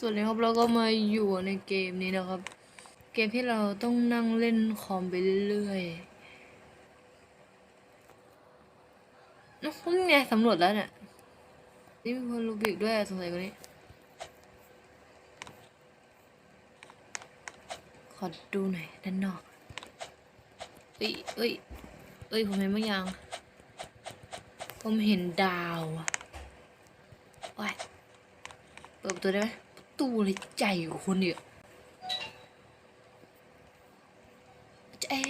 ส่วนนี้ครับเราก็มาอยู่ในเกมนี้นะครับ เกมที่เราต้องนั่งเล่นคอมไปเรื่อยๆนู่นไงสำรวจแล้วเนี่ยนี่มีคนรูบิกด้วยสงสัยคนนี้ ขอดูหน่อยด้านนอกเอ้ยเอ้ยเอ้ยผมเห็นบางอย่าง ผมเห็นดาวอะว้ายเปิดประตูได้ไหม ประตูเลยใหญ่กว่าคนอีกอะเจ๊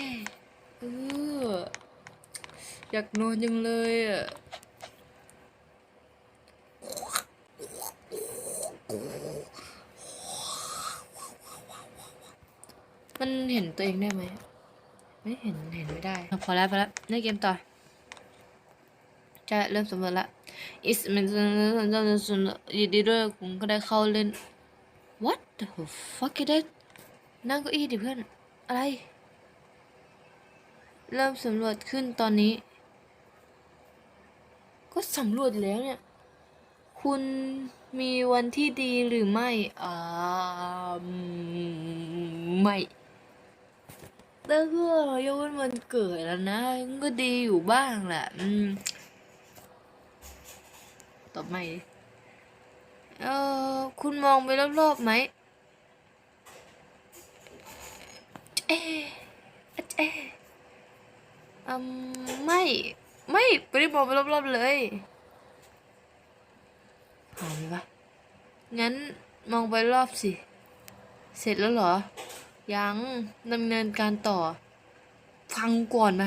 เอออยากนอนจังเลยอะมันเห็นตัวเองได้ไหม ไม่เห็นเห็นไม่ได้ พอแล้วพอแล้วเล่นเกมต่อ จะเริ่มสำรวจละอิสเมันจะยินดีด้วยคุณก็ได้เข้าเล่น what the fuck is it นั่งเก้าอี้ดิเพื่อน อะไร เริ่มสำรวจขึ้นตอนนี้ ก็สำรวจแล้วเนี่ย คุณมีวันที่ดีหรือไม่ อ่า ไม่แต่ก็ยกเว้นวันเกิดแล้วนะ ก็ดีอยู่บ้างแหละ อืมตอบไม่ เออคุณมองไปรอบๆไหมเอ๊ะเอ๊ะอืมไม่ไม่ไม่ได้มองไปรอบๆเลยผ่านไหมปะงั้นมองไปรอบสิ เสร็จแล้วเหรอ ยังดำเนินการต่อ ฟังก่อนไหม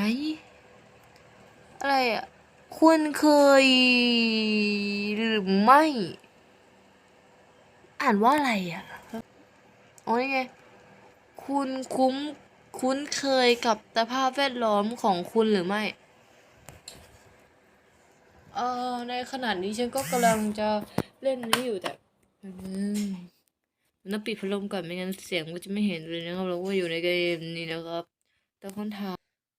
อะไรอะคุณเคยหรือไม่ อ่านว่าอะไรอะอ๋อนี่ไง คุณคุ้มคุ้นเคยกับสภาพแวดล้อมของคุณหรือไม่ เออในขณะนี้ฉันก็กำลังจะเล่นนี้อยู่แต่อืมมันต้องปิดพัดลมก่อนไม่งั้นเสียงก็จะไม่เห็นเลยนะครับเราก็อยู่ในเกมนี้นะครับแต่คนถาม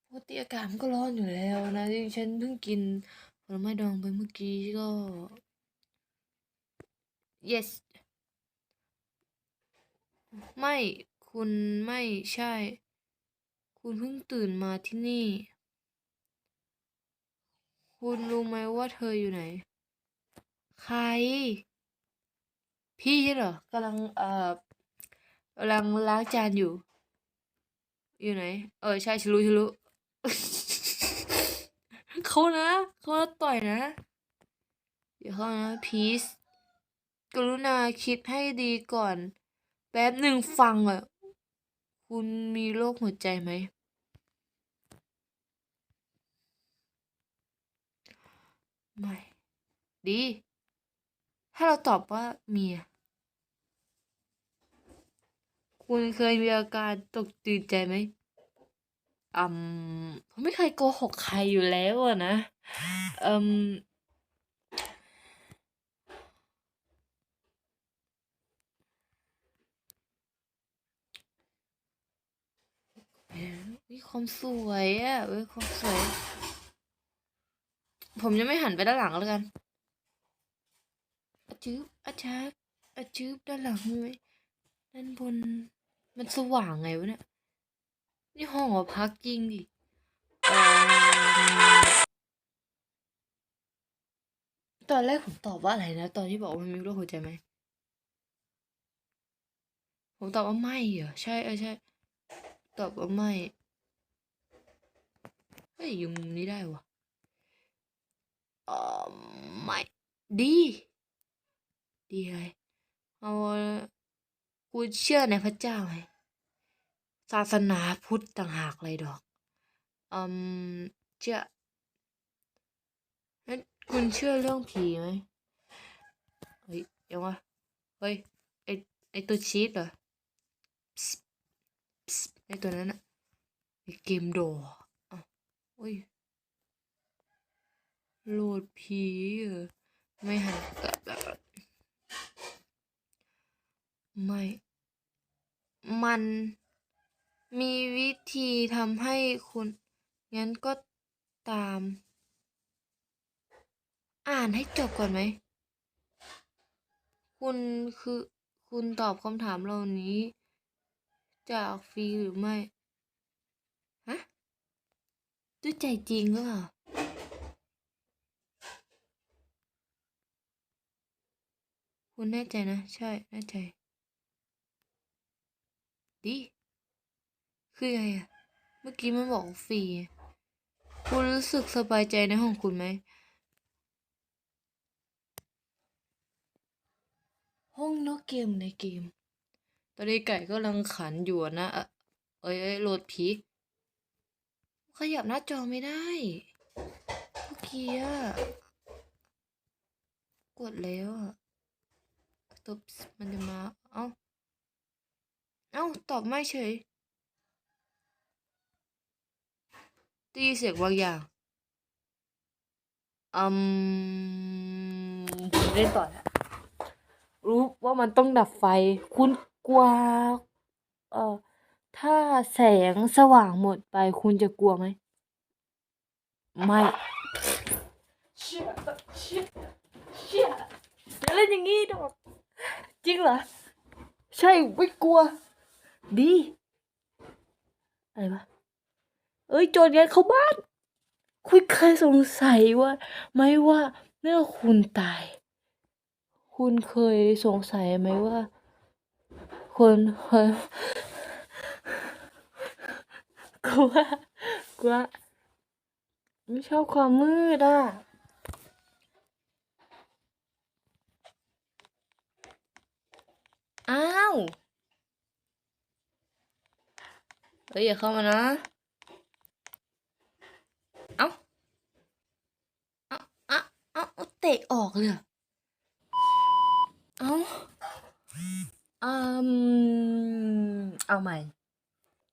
ปกติอากาศมันก็ร้อนอยู่แล้วนะที่ฉันเพิ่งกินผลไม้ดองไปเมื่อกี้ก็ yes ไม่ คุณไม่ใช่ คุณเพิ่งตื่นมาที่นี่ คุณรู้ไหมว่าเธออยู่ไหน ใคร พี่ใช่เหรอกำลังเอ่อกำลังล้างจานอยู่ อยู่ไหน เออ ใช่ฉันรู้ฉันรู้เขานะเขาต่อยนะเดี๋ยวเขานะพีซกรุณาคิดให้ดีก่อน แป๊บหนึ่งฟังอะ คุณมีโรคหัวใจไหม ไม่ ดี ถ้าเราตอบว่ามีอะคุณเคยมีอาการตกตื่นใจไหมอืมผมไม่เคยโกหกใครอยู่แล้วอะนะอืม วิความสวยอะวิความสวย ผมยังไม่หันไปด้านหลังแล้วกันอาจืบอาชักอาจืบด้านหลังมีไหมด้านบน มันสว่างไงวะเนี่ย นี่ห้องหอพักจริงดิตอนแรกผมตอบว่าอะไรนะ ตอนที่บอกว่ามีโรคหัวใจไหมผมตอบว่าไม่เหรอใช่เออใช่ ตอบว่าไม่ ฮ้ยอยู่มุมนี้ได้วะเออไม่ดี ดีเลยเอาคุณเชื่อในพระเจ้าไหมศาสนาพุทธต่างหากเลยดอกอืมเชื่อแล้วคุณเชื่อเรื่องผีไหมเฮ้ยยังวะเฮ้ยไอไอตัวชีตเหรอพิสพิสไอตัวนั้นอะไอเกมโด อะโอ้ยโหลดผีเหรอไม่หันกลับแบบไม่ มันมีวิธีทำให้คุณ งั้นก็ตาม อ่านให้จบก่อนไหม คุณคือคุณตอบคำถามเหล่านี้ จากฟรีหรือไม่ ด้วยใจจริงหรือเปล่าคุณแน่ใจนะ ใช่ แน่ใจ ดี คือไงอะเมื่อกี้มันบอกฟรี คุณรู้สึกสบายใจในห้องคุณไหม ห้องนอกเกมในเกม ตอนนี้ไก่ก็กำลังขันอยู่นะอะเอ้ยเอ้ยโหลดผี ขยับหน้าจอไม่ได้เมื่อกี้อะกดแล้วอะตบมันจะมา เอ้า เอ้า ตอบไม่เฉยได้ยินเสียงบางอย่างอืมผมเล่นต่อแล้วรู้ว่ามันต้องดับไฟ คุณกลัวเอ่อ ถ้าแสงสว่างหมดไปคุณจะกลัวไหม ไม่ เชี่ยเชี่ยเชี่ยอย่าเล่นอย่างงี้ดอก จริงเหรอ ใช่ไม่กลัว ดี อะไรวะ เอ้ยโจรยันเข้าบ้าน คุณเคยสงสัยว่าไหมว่าเมื่อคุณตาย คุณเคยสงสัยไหมว่า คนคย กลัวกลัวไม่ชอบความมืดอะอ้าวเฮ้ยอย่าเข้ามานะเอ้าเอ้าเอ้าเอ้าเอาเตะออกเลยเอเอ้าอืมเอาใหม่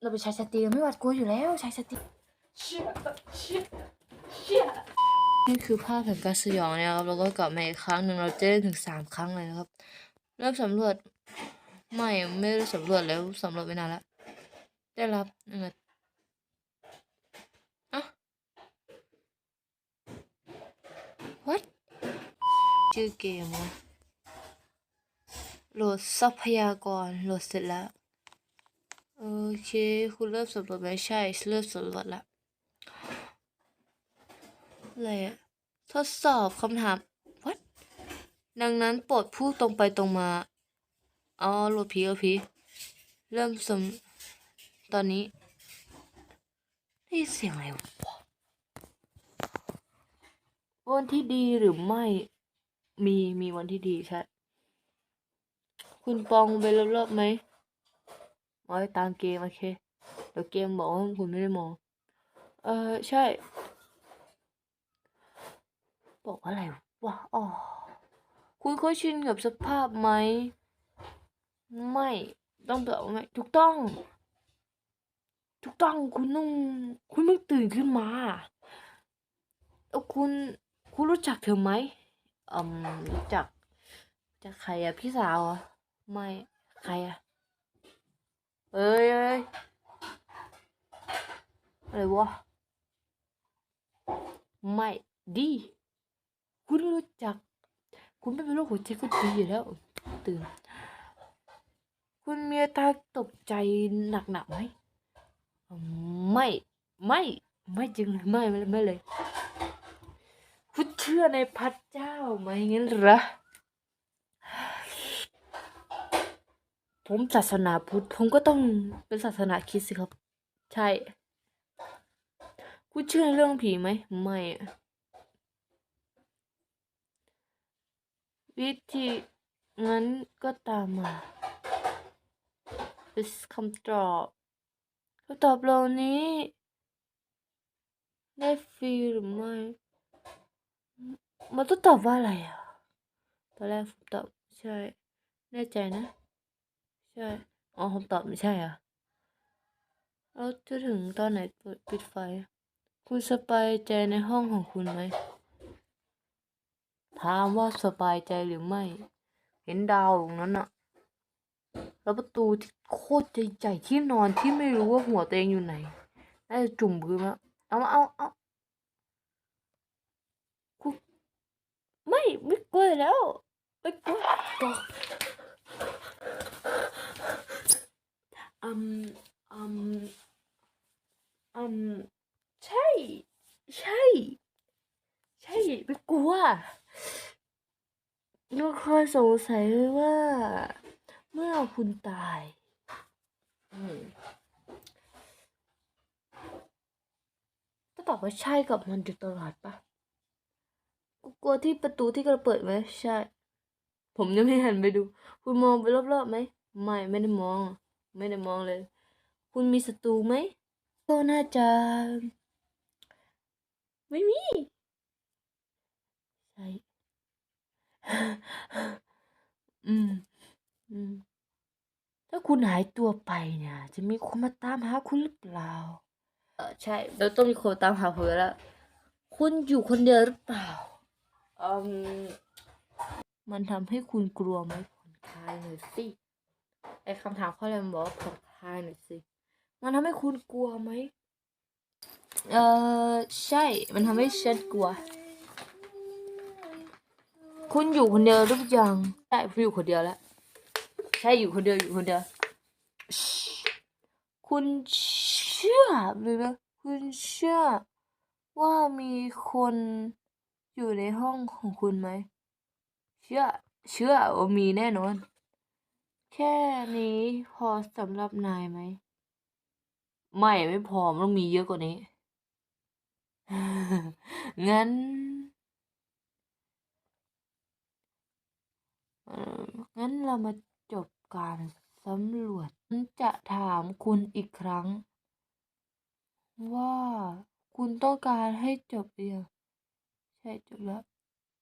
เราไปใช้สติไม่หวาดกลัวอยู่แล้วใช้สติเชี่ยเชี่ยเชี่ยนี่คือภาพแห่งการสยองนะครับแล้วก็กลับมาอีกครั้งหนึ่งเราเจะได้ถึงสามครั้งเลยนะครับ เริ่มสำรวจไม่ไม่ได้สำรวจแล้วสำรวจไปนานแล้วได้รับหนึ่งนาทีอะ what ชื่อเกมวะโหลดทรัพยากรโหลดเสร็จแล้ว โอเค คุณเริ่มสำรวจไหมใช่ เริ่มสำรวจแล้วอะไรอะทดสอบคำถาม what ดังนั้นโปรดพูดตรงไปตรงมา อ๋อโหลดผีเอาผีเริ่มสำตอนนี้ได้เสียงอะไรวะวันที่ดีหรือไม่ มีมีวันที่ดีใช่ คุณปองไปรอบๆไหม อ๋อตามเกมโอเคเดี๋ยวเกมบอกว่าคุณไม่ได้มอง เออใช่ บอกว่าอะไรวะอ๋อคุณเคยชินกับสภาพไหม ไม่ต้องแบบว่าไม่ถูกต้อง ถูกต้องคุณต้องคุณต้องตื่นขึ้นมาเออคุณคุณรู้จักเธอไหมอืมรู้จักจากใครอะพี่สาวเหรอไม่ใครอะ เอ้ยเอ้ยอะไรวะ ไม่ดี คุณรู้จัก คุณไม่เป็นโรคหัวใจก็ดีอยู่แล้วตื่น คุณมีอาการตกใจหนักๆไหมอืมไม่ ไม่ ไม่จริงเลยไม่ไม่เลย คุณเชื่อในพระเจ้าไหมงั้นหรอ ผมศาสนาพุทธผมก็ต้องเป็นศาสนาคริสต์สิครับ ใช่คุณเชื่อเรื่องผีไหมไม่อะวิธีงั้นก็ตามมาเป็นคำตอบคำตอบเหล่านี้ ได้ฟรีหรือไม่ มันต้องตอบว่าอะไรอะ ตอนแรกผมตอบใช่ แน่ใจนะ ใช่ อ๋อผมตอบไม่ใช่อะแล้วจะถึงตอนไหนเปิดปิดไฟ คุณสบายใจในห้องของคุณไหม ถามว่าสบายใจหรือไม่ เห็นดาวตรงนั้นอะแล้วประตูที่โคตรใหญ่ที่นอนที่ไม่รู้ว่าหัวตัวเองอยู่ไหนน่าจะจุ่มพื้นแล้วเอามาเอาเอากูไม่ไม่กลัวแล้วไม่กลัว อืมอืมอืมใช่ ใช่ ใช่ไม่กลัวก็คอยสงสัยว่า เมื่อคุณตายก็ตอบว่าใช่กับมันอยู่ตลอดปะกูกลัวที่ประตูที่กระเปิดไหมใช่ ผมยังไม่หันไปดู คุณมองไปรอบๆไหม ไม่ ไม่ได้มอง ไม่ได้มองเลย คุณมีศัตรูไหมก็น่าจะ ไม่มีใช่อืม อืม ถ้าคุณหายตัวไปเนี่ย จะมีคนมาตามหาคุณหรือเปล่า เออใช่แล้วต้องมีคนตามหาผมอยู่แล้ว คุณอยู่คนเดียวหรือเปล่าอืมมันทำให้คุณกลัวไหมผ่อนคลายหน่อยสิ ไอคำถามข้อแรกมันบอกว่าผ่อนคลายหน่อยสิ มันทำให้คุณกลัวไหม เออใช่ มันทำให้ฉันกลัว คุณอยู่คนเดียวหรือยังใช่ผมอยู่คนเดียวแล้ว ใช่อยู่คนเดียวอยู่คนเดียว คุณเชื่อหรือนะคุณเชื่อ ว่ามีคนอยู่ในห้องของคุณไหม เชื่อ เชื่อว่ามีแน่นอน แค่นี้พอสำหรับนายไหม ไม่ไม่พอมันต้องมีเยอะกว่านี้ งั้นงั้นเรามาจบการสำรวจฉันจะถามคุณอีกครั้ง ว่าคุณต้องการให้จบหรือยังใช่จบแล้ว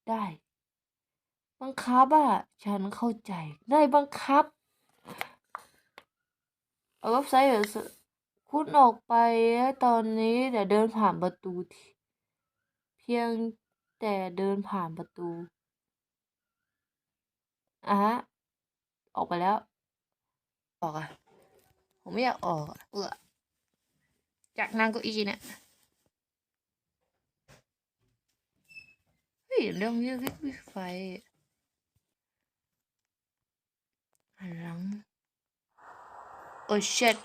ได้ บังคับอะฉันเข้าใจ ได้บังคับ เอาเว็บไซต์เหรอสคุณออกไปตอนนี้แต่เดินผ่านประตู เพียงแต่เดินผ่านประตูอะฮะออกไปแล้ว ออกอะ ผมไม่อยากออกเออจากนั่งเก้าอี้เนี่ยเฮ้ยเรื่องนี้วิวิไฟ Oh shit.